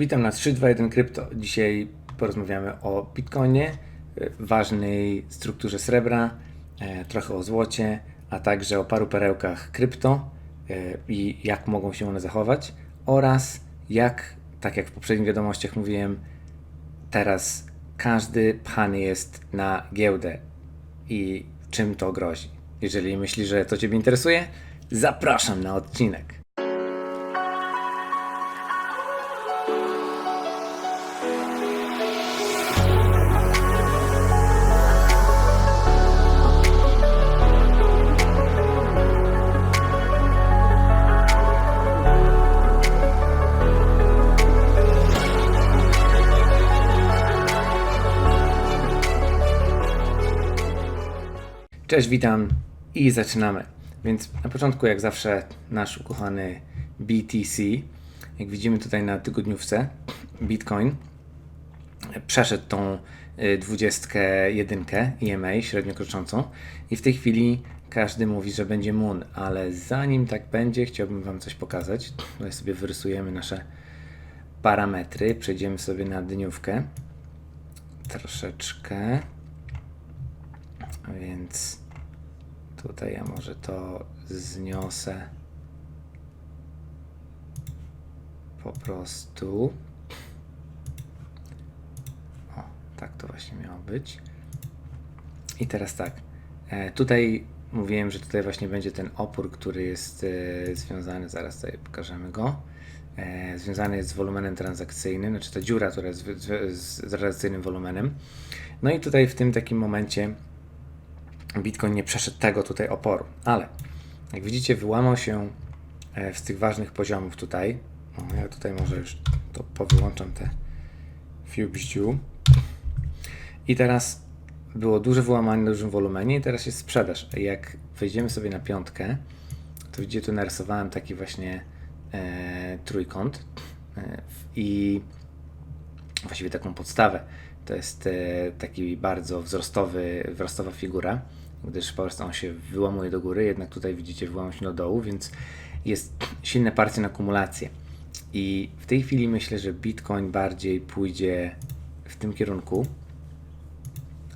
Witam na 321 Krypto. Dzisiaj porozmawiamy o Bitcoinie, y, ważnej strukturze srebra, e, trochę o złocie, a także o paru perełkach krypto e, i jak mogą się one zachować oraz jak, tak jak w poprzednich wiadomościach mówiłem, teraz każdy pchany jest na giełdę i czym to grozi. Jeżeli myślisz, że to Ciebie interesuje, zapraszam na odcinek. Cześć, witam i zaczynamy. Więc na początku, jak zawsze, nasz ukochany BTC. Jak widzimy tutaj na tygodniówce, Bitcoin przeszedł tą y, 21 EMA średnio kroczącą i w tej chwili każdy mówi, że będzie Moon, ale zanim tak będzie, chciałbym Wam coś pokazać. Tutaj sobie wyrysujemy nasze parametry, przejdziemy sobie na dniówkę troszeczkę. Więc tutaj ja może to zniosę po prostu. O, tak to właśnie miało być. I teraz tak. E, tutaj mówiłem, że tutaj właśnie będzie ten opór, który jest e, związany, zaraz tutaj pokażemy go. E, związany jest z wolumenem transakcyjnym, znaczy ta dziura, która jest z, z, z transakcyjnym wolumenem. No i tutaj w tym takim momencie Bitcoin nie przeszedł tego tutaj oporu, ale jak widzicie, wyłamał się e, z tych ważnych poziomów tutaj. O, ja tutaj może już to powyłączam te FubeSDU. I teraz było duże wyłamanie na dużym wolumenie i teraz jest sprzedaż. Jak wejdziemy sobie na piątkę, to widzicie, tu narysowałem taki właśnie e, trójkąt e, i właściwie taką podstawę. To jest e, taki bardzo wzrostowy, wzrostowa figura, gdyż po prostu on się wyłamuje do góry, jednak tutaj widzicie wyłamał się do dołu, więc jest silne parcie na kumulację. I w tej chwili myślę, że Bitcoin bardziej pójdzie w tym kierunku,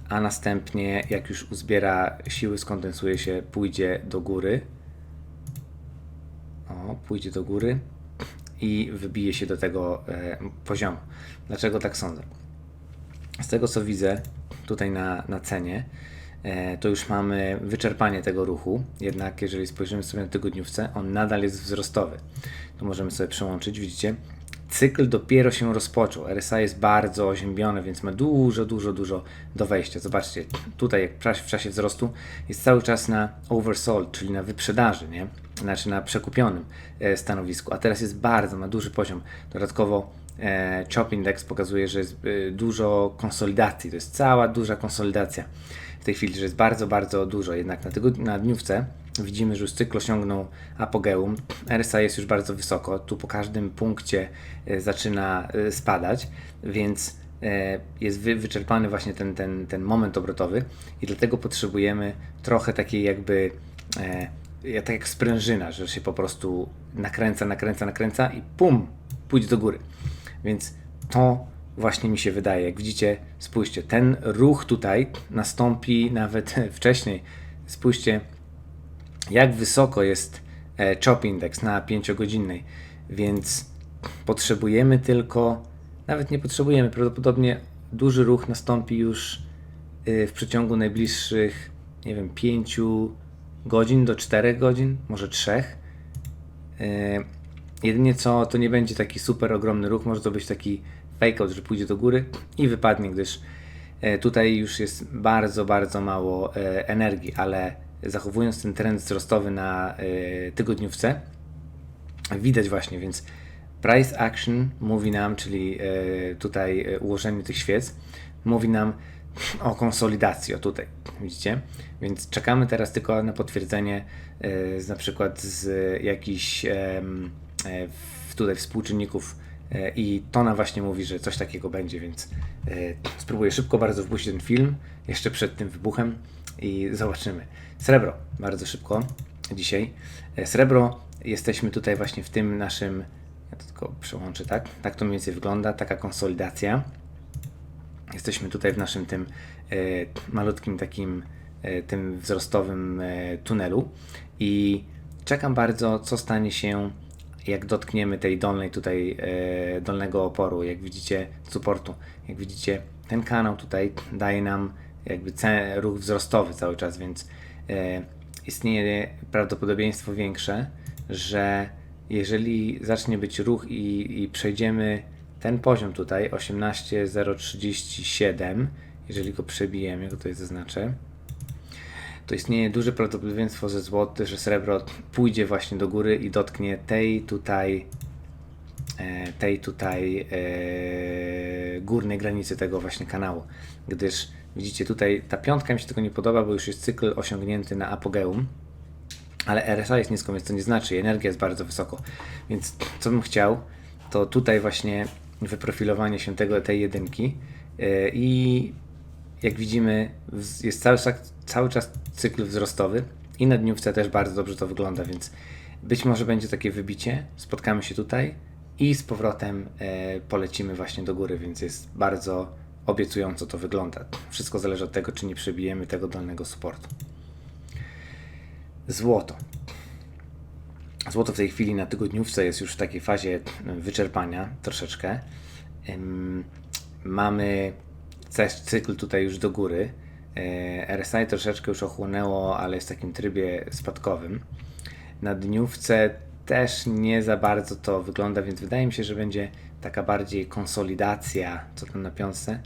a następnie jak już uzbiera siły, skondensuje się, pójdzie do góry. O, pójdzie do góry i wybije się do tego e, poziomu. Dlaczego tak sądzę? Z tego co widzę tutaj na, na cenie, to już mamy wyczerpanie tego ruchu. Jednak jeżeli spojrzymy sobie na tygodniówce, on nadal jest wzrostowy. Tu możemy sobie przełączyć, widzicie? Cykl dopiero się rozpoczął. RSI jest bardzo oziębiony, więc ma dużo, dużo, dużo do wejścia. Zobaczcie, tutaj jak w czasie wzrostu jest cały czas na oversold, czyli na wyprzedaży, nie? Znaczy na przekupionym e, stanowisku, a teraz jest bardzo, ma duży poziom. Dodatkowo e, Chop Index pokazuje, że jest e, dużo konsolidacji. To jest cała duża konsolidacja w tej chwili, że jest bardzo, bardzo dużo. Jednak na, tego, na dniówce widzimy, że już cykl osiągnął apogeum. RSI jest już bardzo wysoko. Tu po każdym punkcie e, zaczyna e, spadać, więc e, jest wy, wyczerpany właśnie ten, ten, ten moment obrotowy i dlatego potrzebujemy trochę takiej jakby e, tak jak sprężyna, że się po prostu nakręca, nakręca, nakręca i pum, pójdzie do góry. Więc to właśnie mi się wydaje. Jak widzicie, spójrzcie, ten ruch tutaj nastąpi nawet wcześniej. Spójrzcie, jak wysoko jest e, chop index na 5-godzinnej, więc potrzebujemy tylko, nawet nie potrzebujemy, prawdopodobnie duży ruch nastąpi już y, w przeciągu najbliższych, nie wiem, 5 godzin do 4 godzin, może 3. Jedynie co, to nie będzie taki super ogromny ruch, może to być taki fake out, że pójdzie do góry i wypadnie, gdyż e, tutaj już jest bardzo, bardzo mało e, energii, ale zachowując ten trend wzrostowy na e, tygodniówce, widać właśnie, więc price action mówi nam, czyli tutaj ułożenie tych świec, mówi nam o konsolidacji, o tutaj, widzicie? Więc czekamy teraz tylko na potwierdzenie z, na przykład z jakichś tutaj współczynników i Tona właśnie mówi, że coś takiego będzie, więc spróbuję szybko bardzo wpuścić ten film, jeszcze przed tym wybuchem i zobaczymy. Srebro, bardzo szybko dzisiaj. Srebro, jesteśmy tutaj właśnie w tym naszym Ja to tylko przełączę, tak? Tak to mniej więcej wygląda, taka konsolidacja. Jesteśmy tutaj w naszym tym e, malutkim takim e, tym wzrostowym e, tunelu i czekam bardzo, co stanie się, jak dotkniemy tej dolnej tutaj, dolnego oporu, jak widzicie, supportu. Jak widzicie, ten kanał tutaj daje nam jakby ruch wzrostowy cały czas, więc istnieje prawdopodobieństwo większe, że jeżeli zacznie być ruch i, i przejdziemy ten poziom tutaj, 18037, jeżeli go przebijemy, go tutaj zaznaczę, to istnieje duże prawdopodobieństwo, że złoty, że srebro pójdzie właśnie do góry i dotknie tej tutaj e, tej tutaj e, górnej granicy tego właśnie kanału, gdyż widzicie tutaj ta piątka mi się tego nie podoba, bo już jest cykl osiągnięty na apogeum, ale RSI jest nisko, więc to nie znaczy, energia jest bardzo wysoko, więc co bym chciał, to tutaj właśnie wyprofilowanie się tego, tej jedynki e, i jak widzimy, jest cały, czas- cały czas cykl wzrostowy i na dniówce też bardzo dobrze to wygląda, więc być może będzie takie wybicie, spotkamy się tutaj i z powrotem e, polecimy właśnie do góry, więc jest bardzo obiecująco to wygląda. Wszystko zależy od tego, czy nie przebijemy tego dolnego supportu. Złoto. Złoto w tej chwili na tygodniówce jest już w takiej fazie wyczerpania troszeczkę. Mamy cykl tutaj już do góry. E, RSI troszeczkę już ochłonęło, ale jest w takim trybie spadkowym. Na dniówce też nie za bardzo to wygląda, więc wydaje mi się, że będzie taka bardziej konsolidacja, co tam na piątce.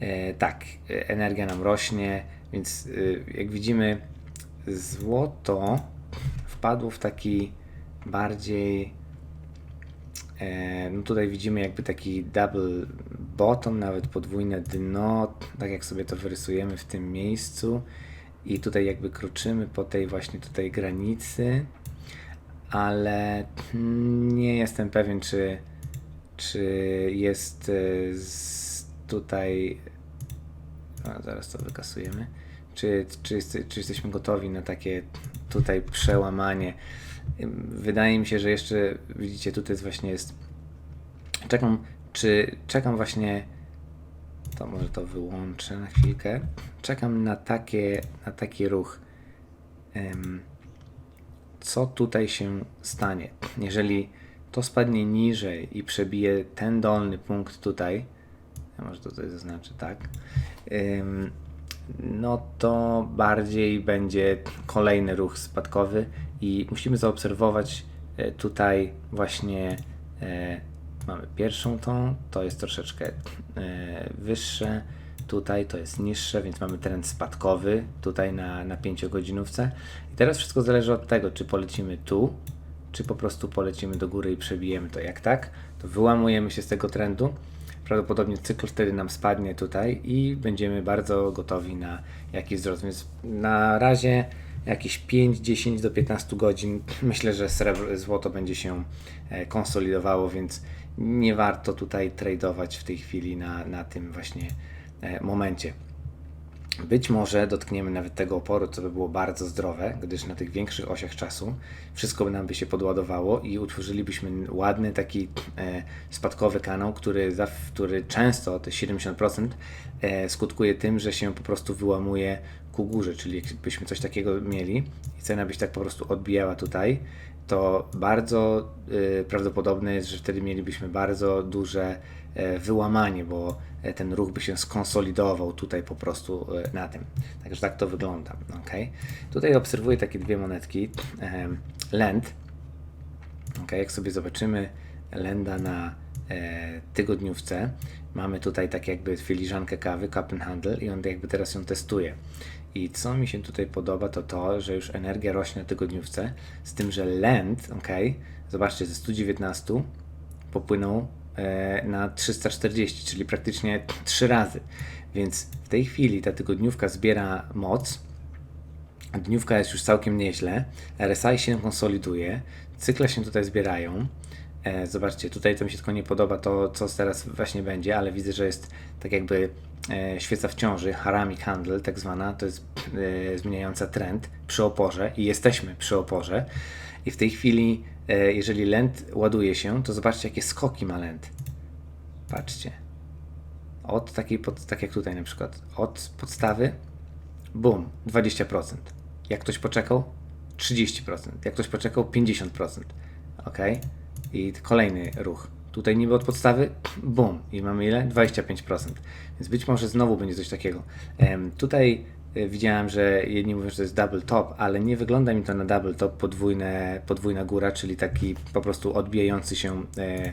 E, tak, e, energia nam rośnie, więc jak widzimy, złoto wpadło w taki bardziej E, No tutaj widzimy jakby taki double bottom, nawet podwójne dno, tak jak sobie to wyrysujemy w tym miejscu i tutaj jakby kroczymy po tej właśnie tutaj granicy, ale nie jestem pewien czy, czy jest e, tutaj a, zaraz to wykasujemy. Czy, czy, czy jesteśmy gotowi na takie tutaj przełamanie? Wydaje mi się, że jeszcze widzicie, tutaj jest właśnie jest. Czekam, czy czekam właśnie. To może to wyłączę na chwilkę. Czekam na, takie, na taki ruch. Co tutaj się stanie? Jeżeli to spadnie niżej i przebije ten dolny punkt tutaj, może to tutaj zaznaczę, tak, no to bardziej będzie kolejny ruch spadkowy i musimy zaobserwować e, tutaj właśnie e, mamy pierwszą tą, to jest troszeczkę e, wyższe, tutaj to jest niższe, więc mamy trend spadkowy tutaj na, na 5 godzinówce i teraz wszystko zależy od tego, czy polecimy tu, czy po prostu polecimy do góry i przebijemy to. Jak tak, to wyłamujemy się z tego trendu. Prawdopodobnie cykl wtedy nam spadnie tutaj i będziemy bardzo gotowi na jakiś wzrost. Więc na razie jakieś 5, 10 do 15 godzin myślę, że srebro, złoto będzie się e, konsolidowało, więc nie warto tutaj tradeować w tej chwili na, na tym właśnie e, momencie. Być może dotkniemy nawet tego oporu, co by było bardzo zdrowe, gdyż na tych większych osiach czasu wszystko by nam by się podładowało i utworzylibyśmy ładny taki e, spadkowy kanał, który, za, który często, te 70%, e, skutkuje tym, że się po prostu wyłamuje ku górze, czyli jakbyśmy coś takiego mieli i cena by się tak po prostu odbijała tutaj, to bardzo y, prawdopodobne jest, że wtedy mielibyśmy bardzo duże e, wyłamanie, bo e, ten ruch by się skonsolidował tutaj po prostu e, na tym. Także tak to wygląda. Okay? Tutaj obserwuję takie dwie monetki. em, Lend. Okay? Jak sobie zobaczymy Lenda na tygodniówce, mamy tutaj tak jakby filiżankę kawy, cup and handle i on jakby teraz ją testuje. I co mi się tutaj podoba, to to, że już energia rośnie na tygodniówce, z tym, że Lend, ok, zobaczcie, ze 119 popłynął e, na 340, czyli praktycznie 3 razy. Więc w tej chwili ta tygodniówka zbiera moc, Dniówka jest już całkiem nieźle. RSI się konsoliduje. Cykle się tutaj zbierają. E, zobaczcie, tutaj to mi się tylko nie podoba to, co teraz właśnie będzie, ale widzę, że jest tak jakby świeca w ciąży, harami candle tak zwana, to jest e, zmieniająca trend przy oporze i jesteśmy przy oporze i w tej chwili, e, jeżeli lent ładuje się, to zobaczcie jakie skoki ma lent. Patrzcie. Od takiej, pod, tak jak tutaj na przykład, od podstawy, bum, 20%. Jak ktoś poczekał, 30%. Jak ktoś poczekał, 50%. Ok? I kolejny ruch. Tutaj niby od podstawy, bum, i mamy ile? 25%. Więc być może znowu będzie coś takiego. Tutaj e, widziałem, że jedni mówią, że to jest double top, ale nie wygląda mi to na double top, podwójne, podwójna góra, czyli taki po prostu odbijający się, e, e,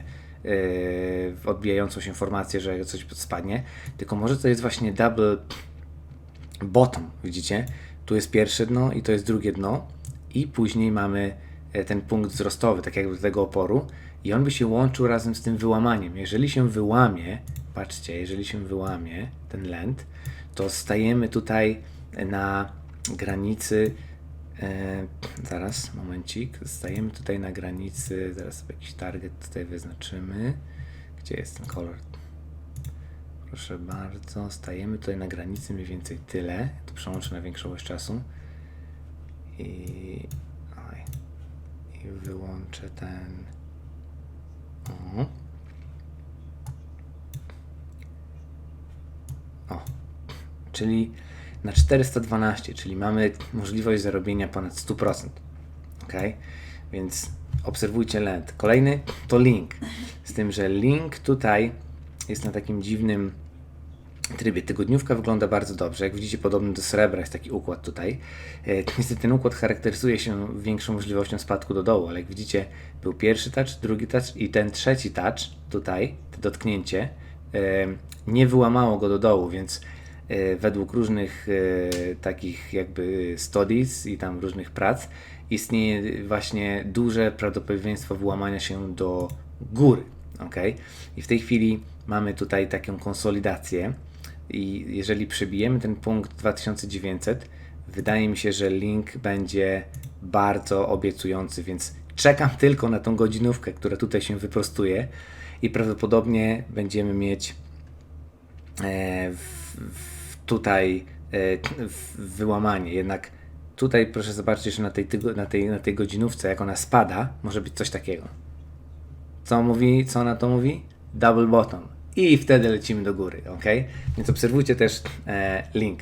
odbijającą się formację, że coś spadnie. Tylko może to jest właśnie double bottom, widzicie? Tu jest pierwsze dno i to jest drugie dno i później mamy ten punkt wzrostowy, tak jakby do tego oporu i on by się łączył razem z tym wyłamaniem. Jeżeli się wyłamie, patrzcie, jeżeli się wyłamie ten lęd, to stajemy tutaj na granicy e, zaraz, momencik, stajemy tutaj na granicy, zaraz sobie jakiś target tutaj wyznaczymy. Gdzie jest ten kolor? Proszę bardzo, stajemy tutaj na granicy mniej więcej tyle. To przełączę na większość czasu. I, oj, i wyłączę ten. O. o. Czyli na 412, czyli mamy możliwość zarobienia ponad 100%. Ok? Więc obserwujcie lent. Kolejny to link. Z tym, że link tutaj jest na takim dziwnym trybie. Tygodniówka wygląda bardzo dobrze. Jak widzicie, podobny do srebra jest taki układ tutaj. E, Niestety ten układ charakteryzuje się większą możliwością spadku do dołu, ale jak widzicie, był pierwszy touch, drugi touch i ten trzeci touch tutaj, to dotknięcie, e, nie wyłamało go do dołu, więc e, według różnych takich jakby studies i tam różnych prac istnieje właśnie duże prawdopodobieństwo wyłamania się do góry. ok? I w tej chwili mamy tutaj taką konsolidację i jeżeli przebijemy ten punkt 2900, wydaje mi się, że link będzie bardzo obiecujący, więc czekam tylko na tą godzinówkę, która tutaj się wyprostuje i prawdopodobnie będziemy mieć e, w, w tutaj e, w wyłamanie. Jednak tutaj proszę zobaczyć, że na tej, na, tej, na tej godzinówce, jak ona spada, może być coś takiego. Co mówi, co ona to mówi? Double bottom. I wtedy lecimy do góry, ok? Więc obserwujcie też e, link.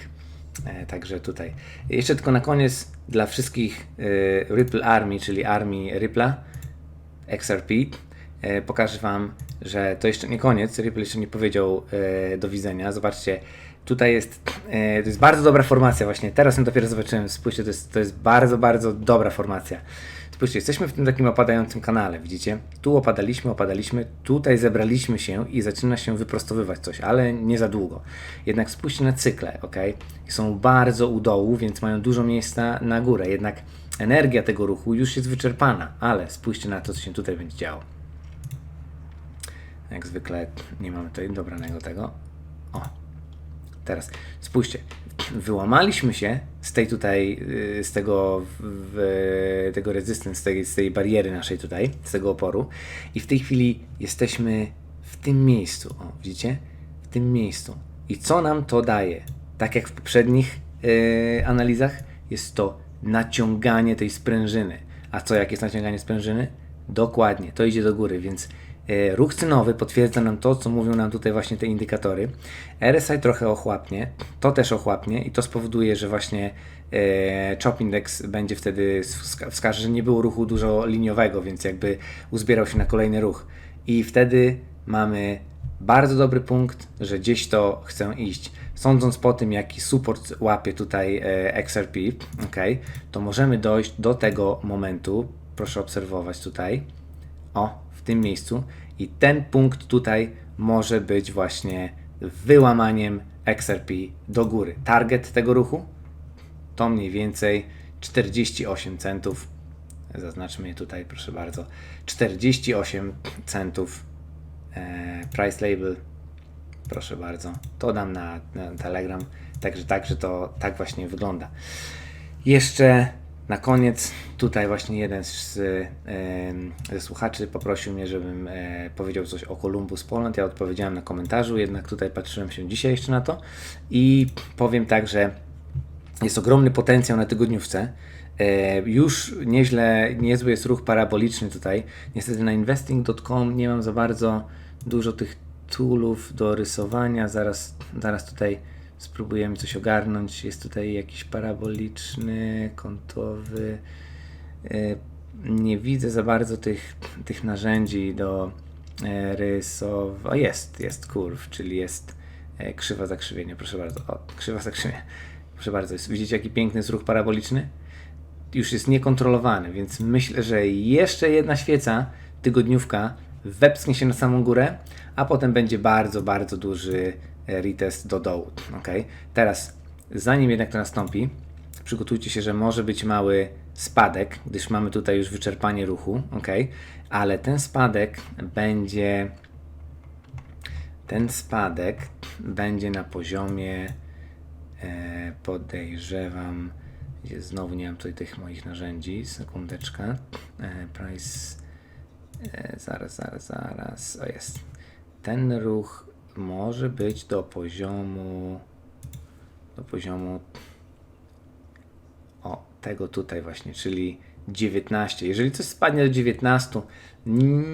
E, także tutaj. Jeszcze tylko na koniec dla wszystkich e, Ripple Army, czyli armii Ripple'a, XRP, e, pokażę Wam, że to jeszcze nie koniec. Ripple jeszcze nie powiedział e, do widzenia. Zobaczcie, tutaj jest, e, to jest bardzo dobra formacja właśnie. Teraz ją dopiero zobaczyłem. Spójrzcie, to jest, to jest bardzo, bardzo dobra formacja. Spójrzcie, jesteśmy w tym takim opadającym kanale, widzicie? Tu opadaliśmy, opadaliśmy, tutaj zebraliśmy się i zaczyna się wyprostowywać coś, ale nie za długo. Jednak spójrzcie na cykle, ok? Są bardzo u dołu, więc mają dużo miejsca na górę. Jednak energia tego ruchu już jest wyczerpana, ale spójrzcie na to, co się tutaj będzie działo. Jak zwykle nie mamy tutaj dobranego tego. O, teraz spójrzcie, wyłamaliśmy się z tej tutaj, y, z tego, w, tego resistance, z tej, z tej bariery naszej tutaj, z tego oporu i w tej chwili jesteśmy w tym miejscu, o widzicie? W tym miejscu. I co nam to daje? Tak jak w poprzednich y, analizach, jest to naciąganie tej sprężyny. A co, jak jest naciąganie sprężyny? Dokładnie, to idzie do góry, więc ruch cenowy potwierdza nam to, co mówią nam tutaj właśnie te indykatory. RSI trochę ochłapnie, to też ochłapnie i to spowoduje, że właśnie e, Chop Index będzie wtedy wska- wskaże, że nie było ruchu dużo liniowego, więc jakby uzbierał się na kolejny ruch. I wtedy mamy bardzo dobry punkt, że gdzieś to chcę iść. Sądząc po tym, jaki support łapie tutaj e, XRP, ok, to możemy dojść do tego momentu. Proszę obserwować tutaj. O, tym miejscu. I ten punkt tutaj może być właśnie wyłamaniem XRP do góry. Target tego ruchu to mniej więcej 48 centów. Zaznaczmy je tutaj, proszę bardzo. 48 centów e, price label. Proszę bardzo. To dam na, na Telegram. Także, także to tak właśnie wygląda. Jeszcze na koniec tutaj właśnie jeden z, ze słuchaczy poprosił mnie, żebym e, powiedział coś o Columbus Poland. Ja odpowiedziałem na komentarzu, jednak tutaj patrzyłem się dzisiaj jeszcze na to i powiem tak, że jest ogromny potencjał na tygodniówce. E, Już nieźle, niezły jest ruch paraboliczny tutaj. Niestety na investing.com nie mam za bardzo dużo tych toolów do rysowania. Zaraz, zaraz tutaj spróbujemy coś ogarnąć. Jest tutaj jakiś paraboliczny, kątowy. E, Nie widzę za bardzo tych, tych narzędzi do e, rysowania. Jest, jest kurw, czyli jest e, krzywa zakrzywienia. Proszę bardzo. O, krzywa zakrzywienia. Proszę bardzo, widzicie jaki piękny jest ruch paraboliczny? Już jest niekontrolowany, więc myślę, że jeszcze jedna świeca, tygodniówka, wepchnie się na samą górę, a potem będzie bardzo, bardzo duży retest do dołu. ok? Teraz, zanim jednak to nastąpi, przygotujcie się, że może być mały spadek, gdyż mamy tutaj już wyczerpanie ruchu, ok? Ale ten spadek będzie ten spadek będzie na poziomie e, podejrzewam gdzie znowu nie mam tutaj tych moich narzędzi sekundeczkę e, price e, zaraz, zaraz, zaraz o jest ten ruch może być do poziomu do poziomu o, tego tutaj właśnie, czyli 19. Jeżeli coś spadnie do 19,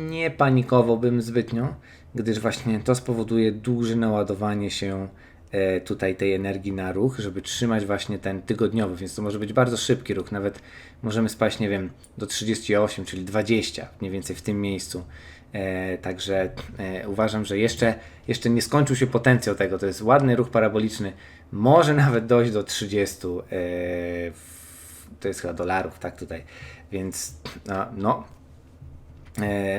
nie panikowałbym zbytnio, gdyż właśnie to spowoduje duże naładowanie się e, tutaj tej energii na ruch, żeby trzymać właśnie ten tygodniowy, więc to może być bardzo szybki ruch, nawet możemy spaść, nie wiem, do 38, czyli 20, mniej więcej w tym miejscu. E, także e, uważam, że jeszcze, jeszcze nie skończył się potencjał tego. To jest ładny ruch paraboliczny. Może nawet dojść do 30. E, to jest chyba dolarów, tak tutaj. Więc no, no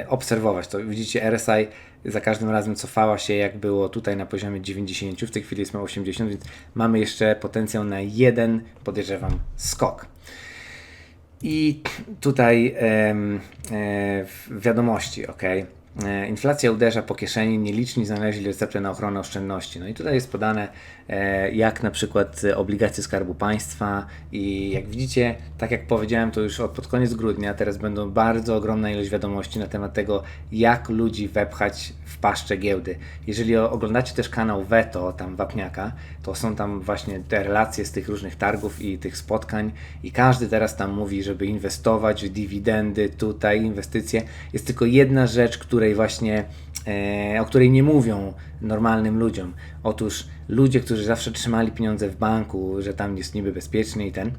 obserwować to. Widzicie, RSI za każdym razem cofała się, jak było tutaj na poziomie 90, w tej chwili jest na 80, więc mamy jeszcze potencjał na jeden, podejrzewam, skok. I tutaj e, w- wiadomości, ok. E, Inflacja uderza po kieszeni, nieliczni znaleźli receptę na ochronę oszczędności. No i tutaj jest podane, e, jak na przykład obligacje Skarbu Państwa i jak widzicie, tak jak powiedziałem, to już od pod koniec grudnia teraz będą bardzo ogromna ilość wiadomości na temat tego, jak ludzi wepchać w paszczę giełdy. Jeżeli oglądacie też kanał Veto, tam Wapniaka, to są tam właśnie te relacje z tych różnych targów i tych spotkań i każdy teraz tam mówi, żeby inwestować w dywidendy, tutaj inwestycje. Jest tylko jedna rzecz, której właśnie, e, o której nie mówią normalnym ludziom. Otóż ludzie, którzy zawsze trzymali pieniądze w banku, że tam jest niby bezpiecznie i ten,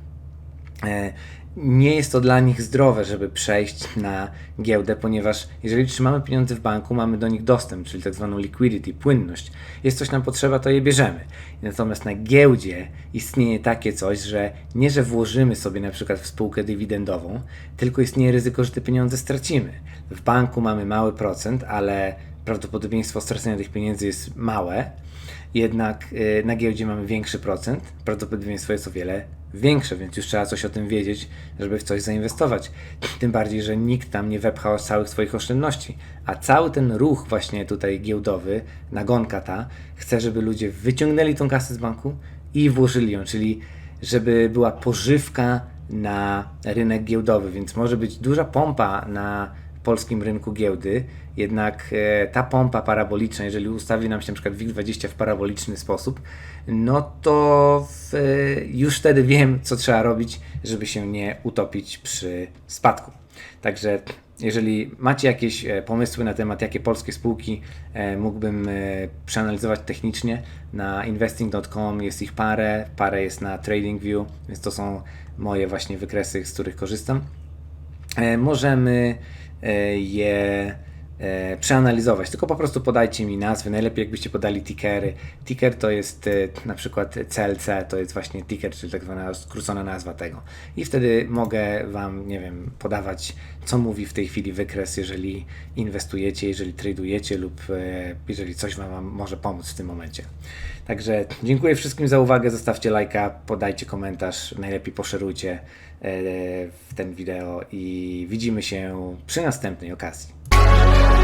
E, nie jest to dla nich zdrowe, żeby przejść na giełdę, ponieważ jeżeli trzymamy pieniądze w banku, mamy do nich dostęp, czyli tak zwaną liquidity, płynność. Jest coś nam potrzeba, to je bierzemy. Natomiast na giełdzie istnieje takie coś, że nie, że włożymy sobie na przykład w spółkę dywidendową, tylko istnieje ryzyko, że te pieniądze stracimy. W banku mamy mały procent, ale prawdopodobieństwo stracenia tych pieniędzy jest małe, jednak y, na giełdzie mamy większy procent, prawdopodobieństwo jest o wiele większe, więc już trzeba coś o tym wiedzieć, żeby w coś zainwestować. Tym bardziej, że nikt tam nie wepchał całych swoich oszczędności. A cały ten ruch właśnie tutaj giełdowy, nagonka ta, chce, żeby ludzie wyciągnęli tą kasę z banku i włożyli ją, czyli żeby była pożywka na rynek giełdowy, więc może być duża pompa na polskim rynku giełdy, jednak e, ta pompa paraboliczna, jeżeli ustawi nam się na przykład WIG20 w paraboliczny sposób, no to w, e, już wtedy wiem, co trzeba robić, żeby się nie utopić przy spadku. Także jeżeli macie jakieś e, pomysły na temat, jakie polskie spółki mógłbym przeanalizować technicznie, na investing.com jest ich parę, parę jest na TradingView, więc to są moje właśnie wykresy, z których korzystam. Możemy je e, przeanalizować, tylko po prostu podajcie mi nazwy, najlepiej jakbyście podali tickery. Ticker to jest e, na przykład CLC, to jest właśnie ticker, czyli tak zwana skrócona nazwa tego. I wtedy mogę Wam, nie wiem, podawać, co mówi w tej chwili wykres, jeżeli inwestujecie, jeżeli tradujecie lub e, jeżeli coś Wam może pomóc w tym momencie. Także dziękuję wszystkim za uwagę, zostawcie lajka, podajcie komentarz, najlepiej poszerujcie e, ten wideo i widzimy się przy następnej okazji.